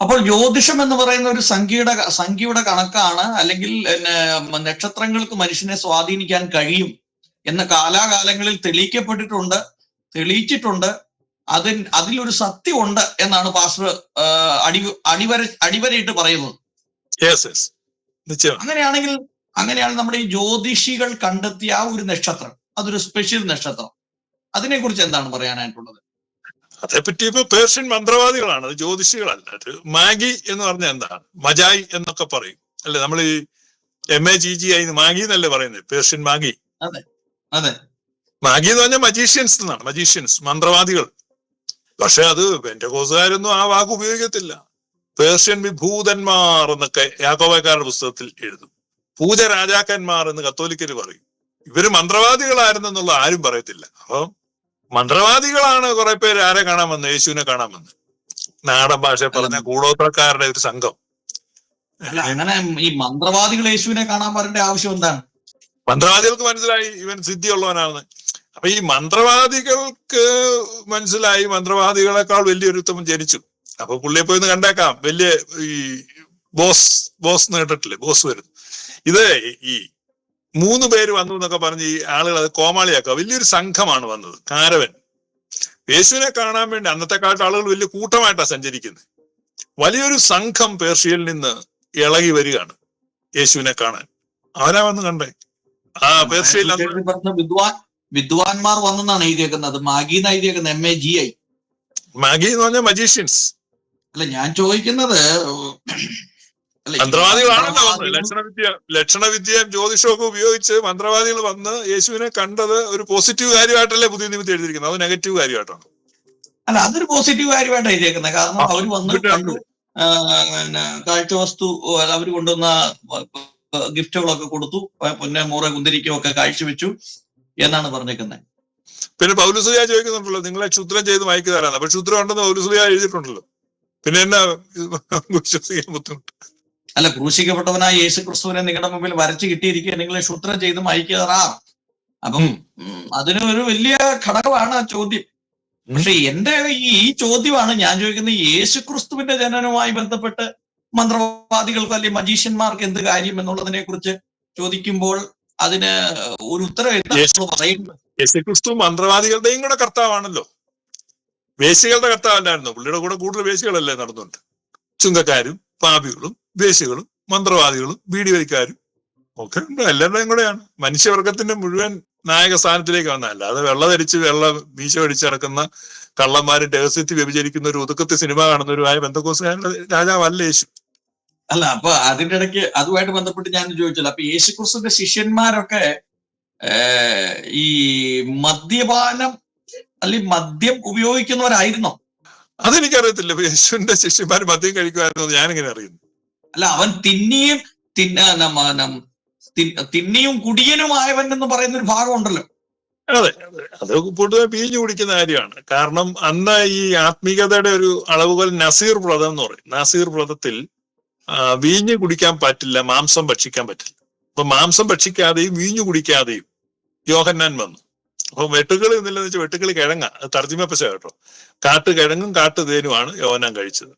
അപ്പോൾ ജ്യോതിഷം എന്ന് പറയുന്ന ഒരു സംഖ്യയുടെ സംഖ്യയുടെ കണക്കാണ്. അല്ലെങ്കിൽ നക്ഷത്രങ്ങൾക്ക് മനുഷ്യനെ സ്വാധീനിക്കാൻ കഴിയും എന്ന് കാലാകാലങ്ങളിൽ തെളിയിക്കപ്പെട്ടിട്ടുണ്ട് തെളിയിച്ചിട്ടുണ്ട്. അതിൽ അതിലൊരു സത്യമുണ്ട് എന്നാണ് പാസ്റ്റർ അടി അടിവര അടിവരയിട്ട് പറയുന്നത്. അങ്ങനെയാണെങ്കിൽ അങ്ങനെയാണ് നമ്മുടെ ഈ ജ്യോതിഷികൾ കണ്ടെത്തിയ ആ ഒരു നക്ഷത്രം. അതൊരു സ്പെഷ്യൽ നക്ഷത്രം. അതിനെക്കുറിച്ച് എന്താണ് പറയാനായിട്ടുള്ളത്? അതേപ്പറ്റി ഇപ്പൊ പേർഷ്യൻ മന്ത്രവാദികളാണ് അത് ജ്യോതിഷികളല്ല. അത് മാഗി എന്ന് പറഞ്ഞ എന്താണ് മജായി എന്നൊക്കെ പറയും. അല്ലെ? നമ്മൾ ഈ M A G G I magi എന്നല്ലേ പറയുന്നത്? Persian Maggi. അതെ മാഗി എന്ന് പറഞ്ഞാൽ മജീഷ്യൻസ് എന്നാണ്. മജീഷ്യൻസ് മന്ത്രവാദികൾ. പക്ഷെ അത് പെന്റകോസുകാരൊന്നും ആ വാക്ക് ഉപയോഗിക്കത്തില്ല. പേർഷ്യൻ വിഭൂതന്മാർ എന്നൊക്കെ യാക്കോബക്കാരുടെ പുസ്തകത്തിൽ എഴുതും. പൂജ രാജാക്കന്മാർ എന്ന് കത്തോലിക്കര് പറയും. ഇവർ മന്ത്രവാദികളായിരുന്നെന്നുള്ള ആരും പറയത്തില്ല. അപ്പം മന്ത്രവാദികളാണ് കുറെ പേര് ആരെ കാണാൻ വന്നത്? യേശുവിനെ കാണാൻ വന്നത്. നാടൻ ഭാഷ പറഞ്ഞ കൂടോത്രക്കാരുടെ ഒരു സംഘം. അങ്ങനെ ഈ മന്ത്രവാദികൾ യേശുവിനെ കാണാൻ വരേണ്ട ആവശ്യം എന്താണ്? മന്ത്രവാദികൾക്ക് മനസ്സിലായി ഇവൻ സിദ്ധിയുള്ളവനാണെന്ന്. അപ്പൊ ഈ മന്ത്രവാദികൾക്ക് മനസ്സിലായി മന്ത്രവാദികളെക്കാൾ വലിയൊരുത്തം ജനിച്ചു. അപ്പൊ പുള്ളിയെ പോയി ഒന്ന് കണ്ടേക്കാം. വലിയ ഈ ബോസ് ബോസ് കേട്ടിട്ടില്ലേ? ബോസ് വരുന്നു. ഇത് ഈ മൂന്ന് പേര് വന്നു എന്നൊക്കെ പറഞ്ഞ് ഈ ആളുകൾ അത് കോമാളിയാക്കുക. വലിയൊരു സംഘമാണ് വന്നത്. കാരവൻ. യേശുവിനെ കാണാൻ വേണ്ടി അന്നത്തെ കാലത്ത് ആളുകൾ വലിയ കൂട്ടമായിട്ടാണ് സഞ്ചരിക്കുന്നത്. വലിയൊരു സംഘം പേർഷ്യയിൽ നിന്ന് ഇളകി വരികയാണ് യേശുവിനെ കാണാൻ. അവനാ വന്ന് കണ്ടേ. ആ പേർഷ്യയിൽ വിദ്വാൻ വിദ്വാൻമാർ വന്നെന്നാണ് എഴുതിയേക്കുന്നത്. മാഗി എന്ന് എഴുതിയേക്കുന്നത് M A G I magi എന്ന് പറഞ്ഞ മജീഷ്യൻസ് അല്ല ഞാൻ ചോദിക്കുന്നത് മന്ത്രവാദികളാണല്ലോ ലക്ഷണവിദ്യ ലക്ഷണവിദ്യയും ജ്യോതിഷവും ഒക്കെ ഉപയോഗിച്ച് മന്ത്രവാദികൾ വന്ന് യേശുവിനെ കണ്ടത് ഒരു പോസിറ്റീവ് കാര്യമായിട്ടല്ലേ പുതിയ നിമിത്തം എഴുതിയിരിക്കുന്നത്? അത് നെഗറ്റീവ് കാര്യമായിട്ടാണ്. അല്ല അതൊരു പോസിറ്റീവ് കാര്യമായിട്ടാണ് എഴുതിയേക്കുന്നത്. കാരണം അവർ വന്ന് കണ്ടു. കാഴ്ച വസ്തു അവർ കൊണ്ടുവന്ന ഗിഫ്റ്റുകളൊക്കെ കൊടുത്തു. പൊന്നെ മൂറ കുന്തിരിക്കും ഒക്കെ കാഴ്ചവെച്ചു എന്നാണ് പറഞ്ഞേക്കുന്നത് പിന്നെ പൗലുസുലിയ ചോദിക്കുന്നുണ്ടല്ലോ നിങ്ങളെ ക്ഷുദ്രം ചെയ്ത് മയക്കി തരാന്ന് അപ്പൊ ക്ഷുദ്രം ഉണ്ടെന്ന് പൗലുസുലിയ എഴുതിയിട്ടുണ്ടല്ലോ. പിന്നെ എന്നാ വിശ്വസിക്കാൻ ബുദ്ധിമുട്ട്. അല്ല ക്രൂശിക്കപ്പെട്ടവനായ യേശു ക്രിസ്തുവിനെ നിങ്ങളുടെ മുമ്പിൽ വരച്ചു കിട്ടിയിരിക്കുക നിങ്ങളെ ക്ഷുദ്രം ചെയ്ത് മയക്കാറാ അപ്പം അതിന് ഒരു വലിയ ഘടകമാണ് ആ ചോദ്യം. പക്ഷെ എന്റെ ഈ ചോദ്യമാണ് ഞാൻ ചോദിക്കുന്നത് യേശു ക്രിസ്തുവിന്റെ ജനനവുമായി ബന്ധപ്പെട്ട് മന്ത്രവാദികൾക്ക് അല്ലെങ്കിൽ മജീഷ്യന്മാർക്ക് എന്ത് കാര്യം എന്നുള്ളതിനെ കുറിച്ച് ചോദിക്കുമ്പോൾ അതിന് ഒരു ഉത്തരം എന്താ യേശു- നമ്മൾ പറയുന്നത്? യേശുക്രിസ്തു മന്ത്രവാദികളുടെയും കൂടെ കർത്താവാണല്ലോ. വേശികളുടെ കർത്താവല്ലായിരുന്നു? പുള്ളിയുടെ കൂടെ കൂടുതൽ വേശികളല്ലേ നടന്നുണ്ട് ചുങ്കക്കാരും പാപികളും വേശികളും മന്ത്രവാദികളും ബീഡി വലിക്കാരും ഒക്കെ ഉണ്ട്. എല്ലാവരുടെയും കൂടെയാണ്. മനുഷ്യവർഗത്തിന്റെ മുഴുവൻ നായക സ്ഥാനത്തിലേക്ക് വന്ന അല്ലാതെ വെള്ള ധരിച്ച് വെള്ള വീശ അടിച്ചിറക്കുന്ന കള്ളന്മാര് രഹസ്യത്തിൽ വ്യഭിചരിക്കുന്ന ഒരു ഒതുക്കത്തെ സിനിമ കാണുന്നവരുമായ ബന്ധക്കോസുകാരുടെ രാജാവല്ല യേശു. അല്ല അപ്പൊ അതിന്റെ ഇടയ്ക്ക് അതുമായിട്ട് ബന്ധപ്പെട്ട് ഞാൻ ചോദിച്ചല്ലോ. അപ്പൊ യേശു ക്രിസ്തുവിന്റെ ശിഷ്യന്മാരൊക്കെ ഈ മദ്യപാനം അല്ലെങ്കിൽ മദ്യം ഉപയോഗിക്കുന്നവരായിരുന്നോ? അതെനിക്കറിയത്തില്ല. യേശുവിന്റെ ശിഷ്യന്മാർ മദ്യം കഴിക്കുമായിരുന്നു ഞാനിങ്ങനെ അറിയുന്നു. അല്ല അവൻ തിന്നിയും തിന്ന തിന്നിയും കുടിയനുമായവൻ എന്ന് പറയുന്ന ഒരു ഭാഗം ഉണ്ടല്ലോ. അതെ അതെ. പൊതുവെ പിരിഞ്ഞു കുടിക്കുന്ന കാര്യമാണ്. കാരണം അന്ന് ഈ ആത്മീയതയുടെ ഒരു അളവുകൾ നസീർ വ്രതം എന്ന് പറയും. നസീർ വ്രതത്തിൽ വീഞ്ഞു കുടിക്കാൻ പറ്റില്ല മാംസം ഭക്ഷിക്കാൻ പറ്റില്ല. അപ്പൊ മാംസം ഭക്ഷിക്കാതെയും വീഞ്ഞു കുടിക്കാതെയും യോഹന്നാൻ വന്നു. അപ്പൊ വെട്ടുക്കിളി എന്നില്ലെന്ന് വെച്ചാൽ വെട്ടുക്കിളി കിഴങ്ങ. അത് തർജിമപ്പശ കേട്ടോ. കാട്ടു കിഴങ്ങും കാട്ടു തേനുമാണ് യോഹന്നാൻ കഴിച്ചത്.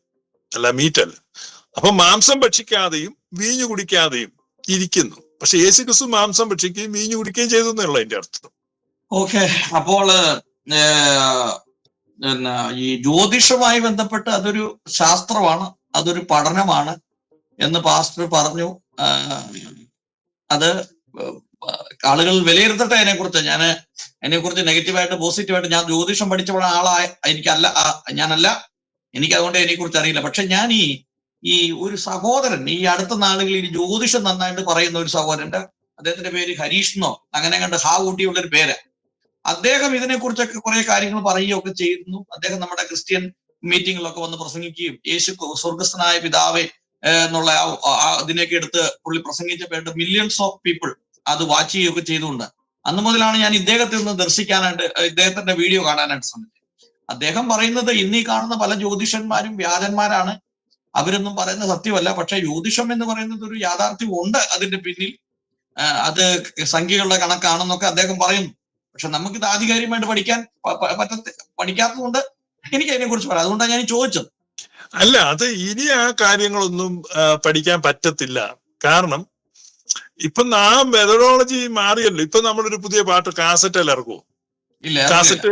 അല്ല മീറ്റ് അല്ല അപ്പൊ മാംസം ഭക്ഷിക്കാതെയും വീഞ്ഞു കുടിക്കാതെയും ഇരിക്കുന്നു. പക്ഷെ യേശു ക്രിസ്തു മാംസം ഭക്ഷിക്കുകയും വീഞ്ഞു കുടിക്കുകയും ചെയ്തു എന്നുള്ള എന്റെ അർത്ഥം. ഓക്കെ. അപ്പോൾ ഈ ജ്യോതിഷമായി ബന്ധപ്പെട്ട് അതൊരു ശാസ്ത്രമാണ് അതൊരു പഠനമാണ് എന്ന് പാസ്റ്റർ പറഞ്ഞു. അത് ആളുകൾ വിലയിരുത്തട്ടെ അതിനെ കുറിച്ച് ഞാൻ അതിനെ കുറിച്ച് നെഗറ്റീവായിട്ട് പോസിറ്റീവായിട്ട് ഞാൻ ജ്യോതിഷം പഠിച്ച ആളായ എനിക്കല്ല ഞാനല്ല. എനിക്ക് അതുകൊണ്ട് അതിനെ അറിയില്ല. പക്ഷെ ഞാൻ ഈ ഈ ഒരു സഹോദരൻ ഈ അടുത്ത നാളുകളിൽ ഈ ജ്യോതിഷം നന്നായിട്ട് പറയുന്ന ഒരു സഹോദരന്റെ അദ്ദേഹത്തിന്റെ പേര് ഹരീഷ് എന്നോ അങ്ങനെ കണ്ട് ഹാ ഒരു പേര്. അദ്ദേഹം ഇതിനെ കുറിച്ചൊക്കെ കുറെ കാര്യങ്ങൾ പറയുകയൊക്കെ ചെയ്യുന്നു അദ്ദേഹം നമ്മുടെ ക്രിസ്ത്യൻ മീറ്റിങ്ങിലൊക്കെ വന്ന് പ്രസംഗിക്കുകയും യേശു സ്വർഗസ്ഥനായ പിതാവെ എന്നുള്ള ഇതിനെയൊക്കെ എടുത്ത് പുള്ളി പ്രസംഗിച്ചപ്പോട്ട് മില്യൺസ് ഓഫ് പീപ്പിൾ അത് വാച്ച് ചെയ്യുകയൊക്കെ ചെയ്തുകൊണ്ട്. അന്ന് മുതലാണ് ഞാൻ ഇദ്ദേഹത്തെ ഒന്ന് ദർശിക്കാനായിട്ട് ഇദ്ദേഹത്തിന്റെ വീഡിയോ കാണാനായിട്ട് ശ്രമിച്ചത്. അദ്ദേഹം പറയുന്നത് ഇന്നീ കാണുന്ന പല ജ്യോതിഷന്മാരും വ്യാജന്മാരാണ്. അവരൊന്നും പറയുന്ന സത്യമല്ല. പക്ഷെ ജ്യോതിഷം എന്ന് പറയുന്നത് ഒരു യാഥാർത്ഥ്യം ഉണ്ട് അതിന്റെ പിന്നിൽ. അത് സംഖ്യകളുടെ കണക്കാണെന്നൊക്കെ അദ്ദേഹം പറയുന്നു. പക്ഷെ നമുക്കിത് ആധികാരികമായിട്ട് പഠിക്കാൻ പ- പ- പഠിക്കാത്തതുകൊണ്ട് എനിക്ക് അതിനെ കുറിച്ച് പറയാം. അതുകൊണ്ടാണ് ഞാൻ ചോദിച്ചത്. അല്ല അത് ഇനി ആ കാര്യങ്ങളൊന്നും പഠിക്കാൻ പറ്റത്തില്ല. കാരണം ഇപ്പൊ ആ മെത്തഡോളജി മാറിയല്ലോ. ഇപ്പൊ നമ്മളൊരു പുതിയ പാട്ട് കാസറ്റ് അല്ല ഇറക്കുമോ ഇല്ല കാസറ്റ്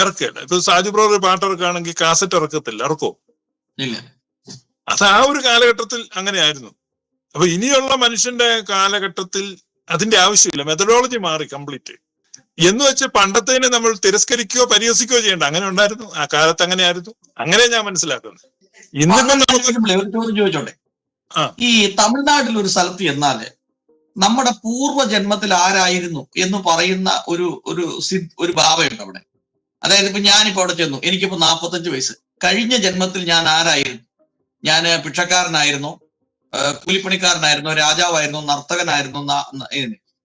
ഇറക്കുകയല്ല ഇപ്പൊ സാജു ബ്രോ ഒരു പാട്ട് ഇറക്കുകയാണെങ്കിൽ കാസറ്റ് ഇറക്കത്തില്ല. ഇറക്കുമോ അത് ആ ഒരു കാലഘട്ടത്തിൽ അങ്ങനെയായിരുന്നു. അപ്പൊ ഇനിയുള്ള മനുഷ്യന്റെ കാലഘട്ടത്തിൽ അതിന്റെ ആവശ്യമില്ല. മെത്തഡോളജി മാറി കംപ്ലീറ്റ് എന്ന് വെച്ച് പണ്ടത്തേനെ നമ്മൾ തിരസ്കരിക്കുകയോ പരിഹസിക്കുകയോ ചെയ്യേണ്ട. അങ്ങനെ ഉണ്ടായിരുന്നു. ആ കാലത്ത് അങ്ങനെയായിരുന്നു. അങ്ങനെ ഞാൻ മനസ്സിലാക്കുന്നത് ഇന്നിപ്പം നമുക്ക് ചോദിച്ചോട്ടെ? ആ. ഈ തമിഴ്നാട്ടിൽ ഒരു സ്ഥലത്ത് ചെന്നാൽ നമ്മുടെ പൂർവ ജന്മത്തിൽ ആരായിരുന്നു എന്ന് പറയുന്ന ഒരു ഒരു ഒരു ഭാവമുണ്ട് അവിടെ അതായത് ഇപ്പൊ ഞാനിപ്പോ അവിടെ ചെന്നു. എനിക്കിപ്പോ നാപ്പത്തഞ്ച് വയസ്സ്. കഴിഞ്ഞ ജന്മത്തിൽ ഞാൻ ആരായിരുന്നു? ഞാൻ ഭിക്ഷക്കാരനായിരുന്നു. കൂലിപ്പണിക്കാരനായിരുന്നു രാജാവായിരുന്നു നർത്തകനായിരുന്നു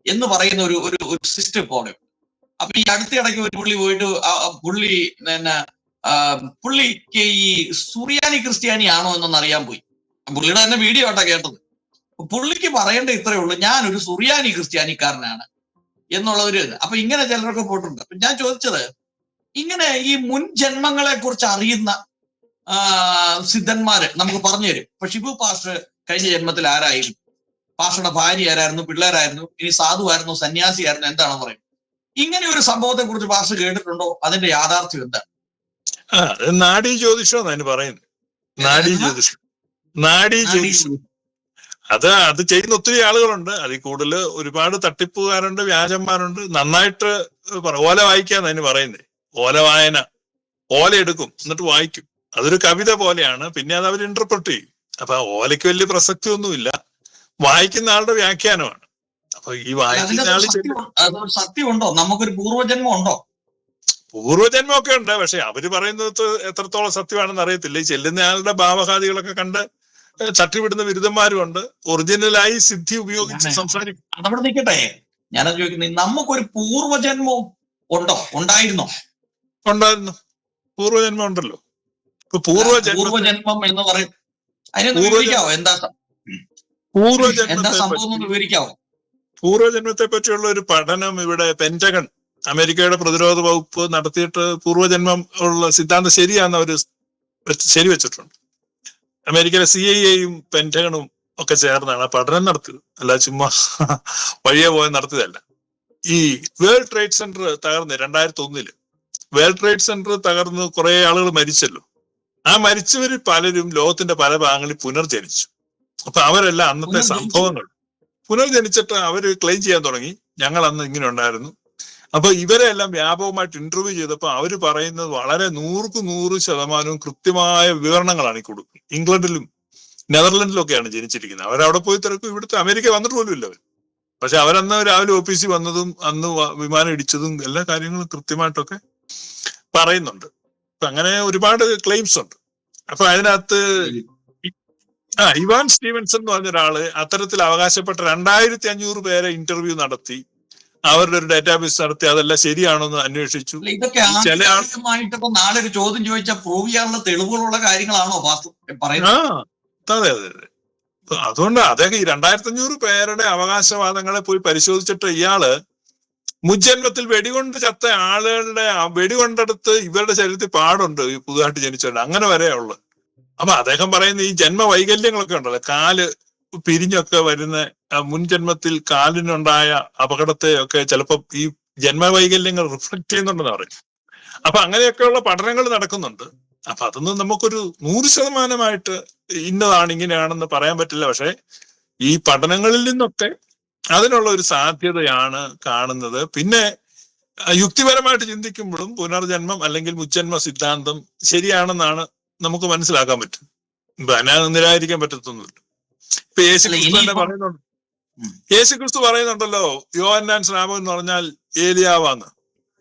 എന്ന് പറയുന്ന ഒരു ഒരു ഒരു സിസ്റ്റം ഇപ്പോൾ. അപ്പൊ ഈ അടുത്തിടയ്ക്ക് ഒരു പുള്ളി പോയിട്ട് പുള്ളി പിന്നെ പുള്ളിക്ക് ഈ സുറിയാനി ക്രിസ്ത്യാനി ആണോ എന്നൊന്ന് അറിയാൻ പോയി. പുള്ളിയുടെ തന്നെ വീഡിയോ ആട്ടാ കേട്ടത്. പുള്ളിക്ക് പറയേണ്ട ഇത്രയേ ഉള്ളൂ ഞാൻ ഞാനൊരു സുറിയാനി ക്രിസ്ത്യാനിക്കാരനാണ് എന്നുള്ള ഒരു അപ്പൊ ഇങ്ങനെ ചിലരൊക്കെ പോയിട്ടുണ്ട്. അപ്പൊ ഞാൻ ചോദിച്ചത് ഇങ്ങനെ ഈ മുൻ ജന്മങ്ങളെ കുറിച്ച് അറിയുന്ന സിദ്ധന്മാര് നമുക്ക് പറഞ്ഞു തരും. ഇപ്പൊ ഷിബു പാസ്റ്റർ കഴിഞ്ഞ ജന്മത്തിൽ ആരായിരുന്നു? പാസ്റ്ററുടെ ഭാര്യ ആരായിരുന്നു? പിള്ളേരായിരുന്നു? ഇനി സാധുവായിരുന്നു സന്യാസിയായിരുന്നു എന്താണെന്ന് പറയും. ഇങ്ങനെ ഒരു സംഭവത്തെ കുറിച്ച് പാസ്റ്റർ കേട്ടിട്ടുണ്ടോ? അതിന്റെ യാഥാർത്ഥ്യം എന്താണ് നാഡീ ജ്യോതിഷം പറയുന്നത്. നാഡി ജ്യോതിഷം. നാഡി ജ്യോതിഷം. അത് അത് ചെയ്യുന്ന ഒത്തിരി ആളുകളുണ്ട്. അതിൽ കൂടുതൽ ഒരുപാട് തട്ടിപ്പുകാരുണ്ട് വ്യാജന്മാരുണ്ട്. നന്നായിട്ട് ഓല വായിക്കാന്ന് അതിന് പറയുന്നത് ഓല വായന. ഓല എടുക്കും. എന്നിട്ട് വായിക്കും. അതൊരു കവിത പോലെയാണ്. പിന്നെ അത് അവർ ഇന്റർപ്രറ്റ് ചെയ്യും. അപ്പൊ ആ ഓലയ്ക്ക് വലിയ പ്രസക്തി ഒന്നുമില്ല വായിക്കുന്ന ആളുടെ വ്യാഖ്യാനമാണ്. അപ്പൊ ഈ വായിക്കുന്ന ആൾ സത്യം സത്യമുണ്ടോ? നമുക്കൊരു പൂർവജന്മം ഉണ്ടോ? പൂർവജന്മമൊക്കെ ഉണ്ട്. പക്ഷെ അവർ പറയുന്നത് എത്രത്തോളം സത്യമാണെന്ന് അറിയത്തില്ല. ഈ ചെല്ലുന്ന ആളുടെ ഭാവഹാദികളൊക്കെ കണ്ട് ചട്ടി തട്ടിവിടുന്ന ബിരുദന്മാരും ഉണ്ട്. ഒറിജിനലായി സിദ്ധി ഉപയോഗിച്ച് സംസാരിക്കും. അതവിടെ നിൽക്കട്ടെ. ഞാനത് ചോദിക്കുന്നത് നമുക്കൊരു പൂർവജന്മം ഉണ്ടോ? ഉണ്ടായിരുന്നോ? ഉണ്ടായിരുന്നു. പൂർവജന്മം ഉണ്ടല്ലോ. പൂർവജന്മ പൂർവജന്മം എന്ന് പറയും അതിനൊന്ന് പൂർവജന്മം- വിവരിക്കാവോ? എന്താ സംഭവം എന്ന് വിവരിക്കാവോ? പൂർവജന്മത്തെ പറ്റിയുള്ള ഒരു പഠനം ഇവിടെ പെന്റകൺ അമേരിക്കയുടെ പ്രതിരോധ വകുപ്പ് നടത്തിയിട്ട് പൂർവജന്മം ഉള്ള സിദ്ധാന്തം ശരിയാന്ന് അവർ വെച്ച് ശരി വെച്ചിട്ടുണ്ട്. അമേരിക്കയിലെ സി ഐ എയും പെന്റകണും ഒക്കെ ചേർന്നാണ് ആ പഠനം നടത്തിയത്. അല്ല ചുമ്മാ വഴിയെ പോയി നടത്തിയതല്ല. ഈ വേൾഡ് ട്രേഡ് സെന്റർ തകർന്ന് രണ്ടായിരത്തി ഒന്നിൽ വേൾഡ് ട്രേഡ് സെന്റർ തകർന്ന് കുറെ ആളുകൾ മരിച്ചല്ലോ. ആ മരിച്ചവരിൽ പലരും ലോകത്തിന്റെ പല ഭാഗങ്ങളിൽ പുനർജനിച്ചു. അപ്പൊ അവരെല്ലാം അന്നത്തെ സംഭവങ്ങൾ. പുനർജനിച്ചിട്ട് അവർ ക്ലെയിം ചെയ്യാൻ തുടങ്ങി. ഞങ്ങൾ അന്ന് ഇങ്ങനെ ഉണ്ടായിരുന്നു. അപ്പൊ ഇവരെ എല്ലാം വ്യാപകമായിട്ട് ഇന്റർവ്യൂ ചെയ്തപ്പോൾ അവർ പറയുന്നത് വളരെ നൂറുക്ക് നൂറ് ശതമാനവും കൃത്യമായ വിവരണങ്ങളാണ് ഈ കൊടുക്കുന്നത് ഇംഗ്ലണ്ടിലും നെതർലൻഡിലും ഒക്കെയാണ് ജനിച്ചിരിക്കുന്നത്. അവരവിടെ പോയി തിരക്കും. ഇവിടുത്തെ അമേരിക്ക വന്നിട്ട് പോലും ഇല്ല അവർ പക്ഷെ അവരന്ന് രാവിലെ ഓഫീസിൽ വന്നതും അന്ന് വിമാനം ഇടിച്ചതും എല്ലാ കാര്യങ്ങളും കൃത്യമായിട്ടൊക്കെ പറയുന്നുണ്ട്. അങ്ങനെ ഒരുപാട് ക്ലെയിംസ് ഉണ്ട്. അപ്പൊ അതിനകത്ത് ആ ഇവാൻ സ്റ്റീവൻസൺ എന്ന് പറഞ്ഞ ഒരാൾ അത്തരത്തിൽ അവകാശപ്പെട്ട രണ്ടായിരത്തി അഞ്ഞൂറ് പേരെ ഇന്റർവ്യൂ നടത്തി. അവരുടെ ഒരു ഡാറ്റാബേസ് നടത്തി. അതെല്ലാം ശരിയാണോ എന്ന് അന്വേഷിച്ചു. ചില നാളെ ഒരു ചോദ്യം ചോദിച്ചാൽ പ്രൂവ് ചെയ്യാനുള്ള തെളിവുകളുള്ള കാര്യങ്ങളാണോ ആ അതെ അതെ അതെ. അതുകൊണ്ട് അദ്ദേഹം ഈ രണ്ടായിരത്തി അഞ്ഞൂറ് പേരുടെ അവകാശവാദങ്ങളെ പോയി പരിശോധിച്ചിട്ട് ഇയാൾ മുജ്ജന്മത്തിൽ വെടികൊണ്ട് ചത്ത ആളുകളുടെ വെടികൊണ്ടെടുത്ത് ഇവരുടെ ശരീരത്തിൽ പാടുണ്ട് ഈ പുതുതായിട്ട് ജനിച്ചവരുടെ. അങ്ങനെ വരെ ഉള്ളത് അപ്പൊ അദ്ദേഹം പറയുന്ന ഈ ജന്മ വൈകല്യങ്ങളൊക്കെ ഉണ്ടല്ലോ. കാൽ പിരിഞ്ഞൊക്കെ വരുന്ന മുൻജന്മത്തിൽ മുൻ ജന്മത്തിൽ കാലിനുണ്ടായ അപകടത്തെ ഒക്കെ ചിലപ്പോൾ ഈ ജന്മ വൈകല്യങ്ങൾ റിഫ്ലക്ട് ചെയ്യുന്നുണ്ടെന്ന് പറയും അപ്പൊ അങ്ങനെയൊക്കെയുള്ള പഠനങ്ങൾ നടക്കുന്നുണ്ട്. അപ്പൊ അതൊന്നും നമുക്കൊരു നൂറ് ശതമാനമായിട്ട് ഇന്നതാണ് ഇങ്ങനെയാണെന്ന് പറയാൻ പറ്റില്ല. പക്ഷെ ഈ പഠനങ്ങളിൽ നിന്നൊക്കെ അതിനുള്ള ഒരു സാധ്യതയാണ് കാണുന്നത്. പിന്നെ യുക്തിപരമായിട്ട് ചിന്തിക്കുമ്പോഴും പുനർജന്മം അല്ലെങ്കിൽ മുജ്ജന്മ സിദ്ധാന്തം ശരിയാണെന്നാണ് നമുക്ക് മനസ്സിലാക്കാൻ പറ്റും. നിരാകരിക്കാൻ പറ്റത്തൊന്നുമില്ല. ഇപ്പൊ യേശു ക്രിസ്തു തന്നെ പറയുന്നുണ്ട്. യേശു ക്രിസ്തു പറയുന്നുണ്ടല്ലോ യോഹന്നാൻ സ്നാപം എന്ന് പറഞ്ഞാൽ ഏലിയാവാന്ന്.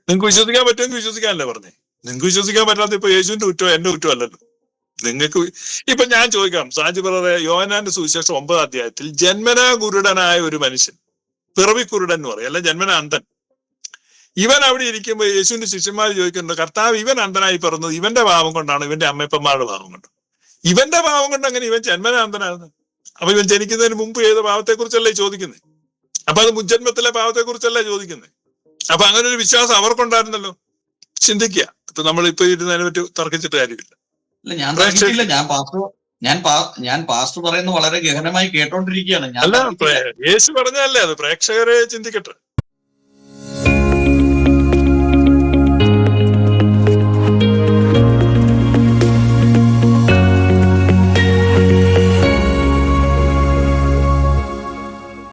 നിങ്ങൾക്ക് വിശ്വസിക്കാൻ പറ്റുമെങ്കിൽ വിശ്വസിക്കാനല്ലേ പറഞ്ഞേ? നിങ്ങൾക്ക് വിശ്വസിക്കാൻ പറ്റാത്ത ഇപ്പൊ യേശുവിന്റെ കുറ്റോ എന്റെ കുറ്റോ അല്ലല്ലോ. നിങ്ങൾക്ക് ഇപ്പൊ ഞാൻ ചോദിക്കാം. സാജി ബ്രദറെ യോനാന്റെ സുവിശേഷം ഒമ്പത് അധ്യായത്തിൽ ജന്മനാ കുരുടനായ ഒരു മനുഷ്യൻ പിറവി കുരുടൻ എന്ന് പറയും. അല്ല ജന്മന അന്ധൻ. ഇവൻ അവിടെ ഇരിക്കുമ്പോൾ യേശുവിന്റെ ശിഷ്യന്മാർ ചോദിക്കുന്നുണ്ട് കർത്താവ് ഇവൻ അന്ധനായി പിറന്നത് ഇവന്റെ ഭാവം കൊണ്ടാണ്? ഇവന്റെ അമ്മയപ്പന്മാരുടെ ഭാവം കൊണ്ട്? ഇവന്റെ ഭാവം കൊണ്ട് അങ്ങനെ ഇവൻ ജന്മന അന്ധനാകുന്നത് അപ്പൊ ഇവൻ ജനിക്കുന്നതിന് മുമ്പ് ഏത് ഭാവത്തെ കുറിച്ചല്ലേ ചോദിക്കുന്നത് അപ്പൊ അത് മുജ്ജന്മത്തിലെ ഭാവത്തെ കുറിച്ചല്ലേ ചോദിക്കുന്നത് അപ്പൊ അങ്ങനെ ഒരു വിശ്വാസം അവർക്കുണ്ടായിരുന്നല്ലോ. ചിന്തിക്കുക. അപ്പൊ നമ്മൾ ഇപ്പൊ ഇരുന്ന് അതിനെ പറ്റി തർക്കിച്ചിട്ട് കാര്യമില്ല. അല്ല ഞാൻ ഞാൻ പാസ്റ്റർ ഞാൻ ഞാൻ പാസ്റ്റർ പറയുന്നത് വളരെ ഗഹനമായി കേട്ടോണ്ടിരിക്കുകയാണ്. ഞാൻ യേശു പറഞ്ഞല്ലേ അത്? പ്രേക്ഷകരെ ചിന്തിക്കട്ടെ.